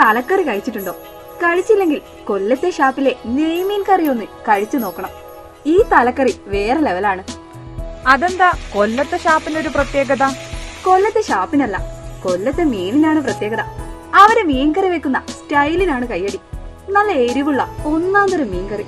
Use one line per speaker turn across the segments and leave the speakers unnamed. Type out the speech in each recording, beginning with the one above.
തലക്കറി കഴിച്ചിട്ടുണ്ടോ? കഴിച്ചില്ലെങ്കിൽ കൊല്ലത്തെ ഷാപ്പിലെ നെയ്മീൻ കറി ഒന്ന് കഴിച്ചു നോക്കണം. ഈ തലക്കറി വേറെ ലെവലാണ്.
അതെന്താ കൊല്ലത്തെ ഷാപ്പിന്റെ ഒരു പ്രത്യേകത?
കൊല്ലത്തെ ഷാപ്പിനല്ല കൊല്ലത്തെ മീനിനാണ് പ്രത്യേകത. അവർ മീൻകറി വെക്കുന്ന സ്റ്റൈലിനാണ് കയ്യടി. നല്ല എരിവുള്ള ഒന്നാം തരം മീൻകറി.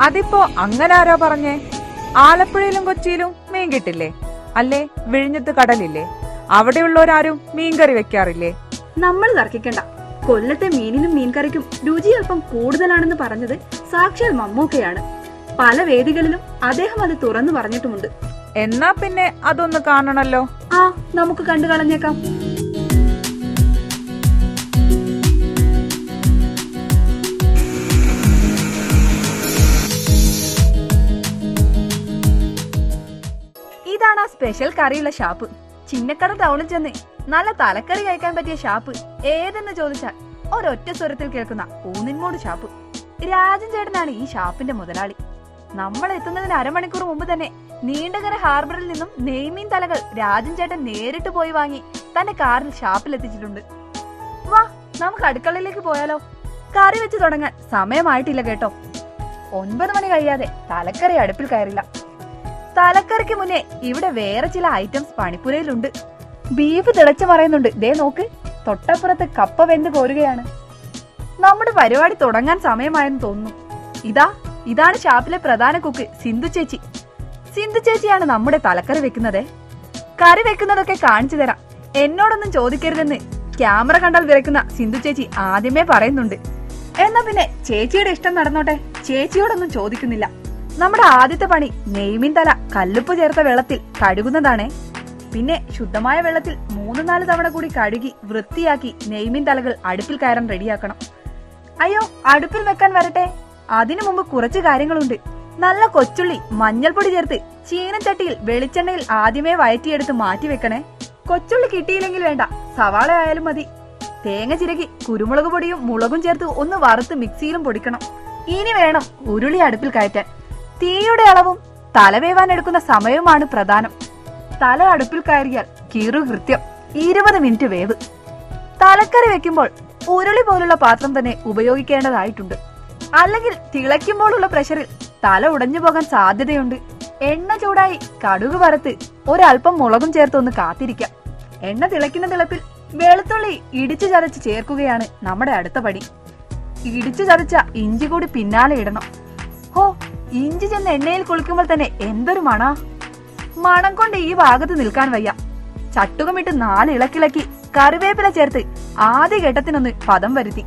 അതിപ്പോ അങ്ങനെ ആരാ പറഞ്ഞേ? ആലപ്പുഴയിലും കൊച്ചിയിലും മീൻ കിട്ടില്ലേ? അല്ലേ? വിഴിഞ്ഞത്ത് കടലില്ലേ? അവിടെയുള്ളവരാരും മീൻകറി വെക്കാറില്ലേ?
നമ്മൾ തർക്കിക്കണ്ട. കൊല്ലത്തെ മീനിനും മീൻകറിക്കും രുചി അല്പം കൂടുതലാണെന്ന് പറഞ്ഞത് സാക്ഷാൽ മമ്മൂക്കയാണ്. പല വേദികളിലും അദ്ദേഹം അത് തുറന്നു പറഞ്ഞിട്ടുമുണ്ട്.
എന്നാ പിന്നെ അതൊന്ന് കാണണല്ലോ.
ആ നമുക്ക് കണ്ടു കളഞ്ഞേക്കാം. ഇതാണ് ആ സ്പെഷ്യൽ കറിയുള്ള ഷാപ്പ്. ചിന്നക്കട ടൗണിൽ ചെന്ന് നല്ല തലക്കറി കഴിക്കാൻ പറ്റിയ ഷാപ്പ് ഏതെന്ന് ചോദിച്ചാൽ ഒരൊറ്റ സ്വരത്തിൽ കേൾക്കുന്ന ഊന്നിൻമോട് ഷാപ്പ്. രാജൻ ചേട്ടനാണ് ഈ ഷാപ്പിന്റെ മുതലാളി. നമ്മൾ എത്തുന്നതിന് അരമണിക്കൂർ മുമ്പ് തന്നെ നീണ്ടകര ഹാർബറിൽ നിന്നും നെയ്മീൻ തലകൾ രാജൻ ചേട്ടൻ നേരിട്ട് പോയി വാങ്ങി തന്റെ കാറിൽ ഷാപ്പിൽ എത്തിച്ചിട്ടുണ്ട്. വാ നമുക്ക് അടുക്കളയിലേക്ക് പോയാലോ? കറി വെച്ച് തുടങ്ങാൻ സമയമായിട്ടില്ല കേട്ടോ. ഒൻപത് മണി കഴിയാതെ തലക്കറി അടുപ്പിൽ കയറില്ല. തലക്കറിക്ക് മുന്നേ ഇവിടെ വേറെ ചില ഐറ്റംസ് പണിപ്പുരയിലുണ്ട്. ബീഫ് തിളച്ചു മറയുന്നുണ്ട്. ദേ നോക്ക് തൊട്ടപ്പുറത്ത് കപ്പ വെന്ത് കോരുകയാണ്. നമ്മുടെ പരിപാടി തുടങ്ങാൻ സമയമായെന്ന് തോന്നുന്നു. ഇതാ ഇതാണ് ഷാപ്പിലെ പ്രധാന കുക്ക് സിന്ധു ചേച്ചി. സിന്ധു ചേച്ചിയാണ് നമ്മുടെ തലക്കറി വെക്കുന്നത്. കറി വെക്കുന്നതൊക്കെ കാണിച്ചു തരാം. എന്നോടൊന്നും ചോദിക്കരുതെന്ന് ക്യാമറ കണ്ടാൽ വിറയ്ക്കുന്ന സിന്ധു ചേച്ചി ആദ്യമേ പറയുന്നുണ്ട്. എന്നാ പിന്നെ ചേച്ചിയുടെ ഇഷ്ടം നടന്നോട്ടെ? ചേച്ചിയോടൊന്നും ചോദിക്കുന്നില്ല. നമ്മുടെ ആദ്യത്തെ പണി നെയ്മീൻ തല കല്ലുപ്പ് ചേർത്ത വെള്ളത്തിൽ കഴുകുന്നതാണേ. പിന്നെ ശുദ്ധമായ വെള്ളത്തിൽ മൂന്ന് നാല് തവണ കൂടി കഴുകി വൃത്തിയാക്കി നെയ്മീൻ തലകൾ അടുപ്പിൽ കയറാൻ റെഡിയാക്കണം. അയ്യോ അടുപ്പിൽ വെക്കാൻ വരട്ടെ. അതിനു മുമ്പ് കുറച്ച് കാര്യങ്ങളുണ്ട്. നല്ല കൊച്ചുള്ളി മഞ്ഞൾപ്പൊടി ചേർത്ത് ചീനച്ചട്ടിയിൽ വെളിച്ചെണ്ണയിൽ ആദ്യമേ വയറ്റിയെടുത്ത് മാറ്റി വെക്കണേ. കൊച്ചുള്ളി കിട്ടിയില്ലെങ്കിൽ വേണ്ട സവാള ആയാലും മതി. തേങ്ങ ചിരകി കുരുമുളക് പൊടിയും മുളകും ചേർത്ത് ഒന്ന് വറുത്ത് മിക്സിയിലും പൊടിക്കണം. ഇനി വേണം ഉരുളി അടുപ്പിൽ കയറ്റാൻ. തീയുടെ അളവും തലവേവാൻ എടുക്കുന്ന സമയവുമാണ് പ്രധാനം. തല അടുപ്പിൽ കയറിയാൽ കീറു കൃത്യം. ഇരുപത് മിനിറ്റ് വേവ്. തലക്കറി വെക്കുമ്പോൾ ഉരുളി പോലുള്ള പാത്രം തന്നെ ഉപയോഗിക്കേണ്ടതായിട്ടുണ്ട്. അല്ലെങ്കിൽ തിളയ്ക്കുമ്പോഴുള്ള പ്രഷറിൽ തല ഉടഞ്ഞു പോകാൻ സാധ്യതയുണ്ട്. എണ്ണ ചൂടായി കടുക് വറുത്ത് ഒരൽപ്പം മുളകും ചേർത്ത് ഒന്ന് കാത്തിരിക്കാം. എണ്ണ തിളയ്ക്കുന്ന തിളപ്പിൽ വെളുത്തുള്ളി ഇടിച്ചു ചതച്ച് ചേർക്കുകയാണ് നമ്മുടെ അടുത്ത പടി. ഇടിച്ചു ചതച്ച ഇഞ്ചി കൂടി പിന്നാലെ ഇടണം. ഇഞ്ചി ചെന്ന് എണ്ണയിൽ കുളിക്കുമ്പോൾ തന്നെ എന്തൊരു മണ. മണം കൊണ്ട് ഈ ഭാഗത്ത് നിൽക്കാൻ വയ്യ. ചട്ടുകമിട്ട് നാല് ഇളക്കിളക്കി കറിവേപ്പില ചേർത്ത് ആദ്യ ഘട്ടത്തിനൊന്ന് പദം വരുത്തി.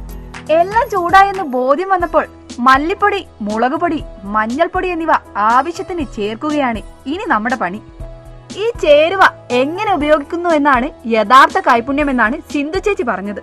എല്ലാം ചൂടായെന്ന് ബോധ്യം വന്നപ്പോൾ മല്ലിപ്പൊടി മുളക് പൊടി മഞ്ഞൾപ്പൊടി എന്നിവ ആവശ്യത്തിന് ചേർക്കുകയാണ് ഇനി നമ്മുടെ പണി. ഈ ചേരുവ എങ്ങനെ ഉപയോഗിക്കുന്നു എന്നാണ് യഥാർത്ഥ കൈപുണ്യം എന്നാണ് സിന്ധു ചേച്ചി പറഞ്ഞത്.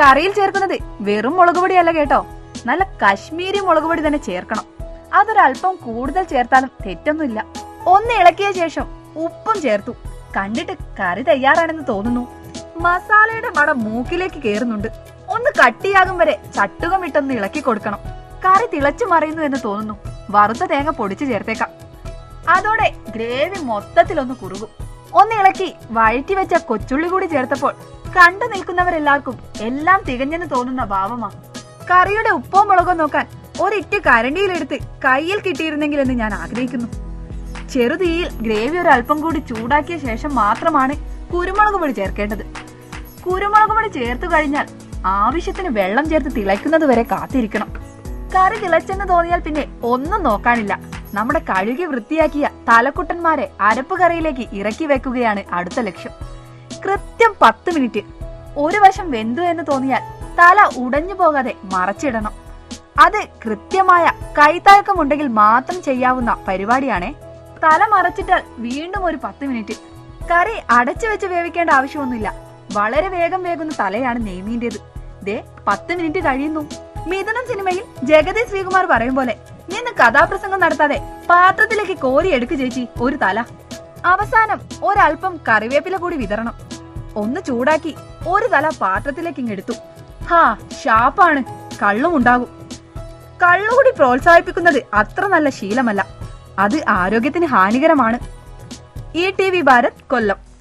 കറിയിൽ ചേർക്കുന്നത് വെറും മുളക് പൊടിയല്ല കേട്ടോ. നല്ല കശ്മീരി മുളക് പൊടി തന്നെ ചേർക്കണം. അതൊരല്പം കൂടുതൽ ചേർത്താലും തെറ്റൊന്നുമില്ല. ഒന്ന് ഇളക്കിയ ശേഷം ഉപ്പും ചേർത്തു. കണ്ടിട്ട് കറി തയ്യാറാണെന്ന് തോന്നുന്നു. മസാലയുടെ മണം മൂക്കിലേക്ക് കേറുന്നുണ്ട്. ഒന്ന് കട്ടിയാകും വരെ ചട്ടുകം ഇട്ടൊന്ന് ഇളക്കി കൊടുക്കണം. കറി തിളച്ചു മറിയുന്നു എന്ന് തോന്നുന്നു. വറുത്ത തേങ്ങ പൊടിച്ചു ചേർത്തേക്കാം. അതോടെ ഗ്രേവി മൊത്തത്തിലൊന്ന് കുറുകും. ഒന്ന് ഇളക്കി വഴറ്റി വെച്ച കൊച്ചുള്ളി കൂടി ചേർത്തപ്പോൾ കണ്ടു നിൽക്കുന്നവരെല്ലാവർക്കും എല്ലാം തികഞ്ഞെന്ന് തോന്നുന്ന ഭാവമാണ്. കറിയുടെ ഉപ്പോ മുളകോ നോക്കാൻ ഒരിറ്റ് കരണ്ടിയിലെടുത്ത് കയ്യിൽ കിട്ടിയിരുന്നെങ്കിലെന്ന് ഞാൻ ആഗ്രഹിക്കുന്നു. ചെറുതീയിൽ ഗ്രേവി ഒരല്പം കൂടി ചൂടാക്കിയ ശേഷം മാത്രമാണ് കുരുമുളക് പൊടി ചേർക്കേണ്ടത്. കുരുമുളക് പൊടി ചേർത്തു കഴിഞ്ഞാൽ ആവശ്യത്തിന് വെള്ളം ചേർത്ത് തിളയ്ക്കുന്നത് വരെ കാത്തിരിക്കണം. കറി തിളച്ചെന്ന് തോന്നിയാൽ പിന്നെ ഒന്നും നോക്കാനില്ല. നമ്മുടെ കഴുകി വൃത്തിയാക്കിയ തലക്കുട്ടന്മാരെ അരപ്പ് കറിയിലേക്ക് ഇറക്കി വെക്കുകയാണ് അടുത്ത ലക്ഷ്യം. കൃത്യം പത്ത് മിനിറ്റ്. ഒരു വശം വെന്തു എന്ന് തോന്നിയാൽ തല ഉടഞ്ഞു പോകാതെ മറച്ചിടണം. അത് കൃത്യമായ കൈത്താഴക്കമുണ്ടെങ്കിൽ മാത്രം ചെയ്യാവുന്ന പരിപാടിയാണ്. തല മറച്ചിട്ടാൽ വീണ്ടും ഒരു പത്ത് മിനിറ്റ്. കറി അടച്ചു വെച്ച് വേവിക്കേണ്ട ആവശ്യമൊന്നുമില്ല. വളരെ വേഗം വേകുന്ന തലയാണ് നെയ്മീന്റേത്. ദേ പത്ത് മിനിറ്റ് കഴിയുന്നു. മിഥുനം സിനിമയിൽ ജഗതി ശ്രീകുമാർ പറയും പോലെ നിന്ന് കഥാപ്രസംഗം നടത്താതെ പാത്രത്തിലേക്ക് കോരി എടുക്കു ചേച്ചി ഒരു തല. അവസാനം ഒരൽപ്പം കറിവേപ്പില കൂടി വിതരണം ഒന്ന് ചൂടാക്കി ഒരു തല പാത്രത്തിലേക്ക് ഇങ്ങെടുത്തു ഹാ ഷാപ്പാണ്. കള്ളും ഉണ്ടാകും കള്ളുകൂടി പ്രോത്സാഹിപ്പിക്കുന്നത് അത്ര നല്ല ശീലമല്ല. അത് ആരോഗ്യത്തിന് ഹാനികരമാണ്. E T V Bharat Kollam.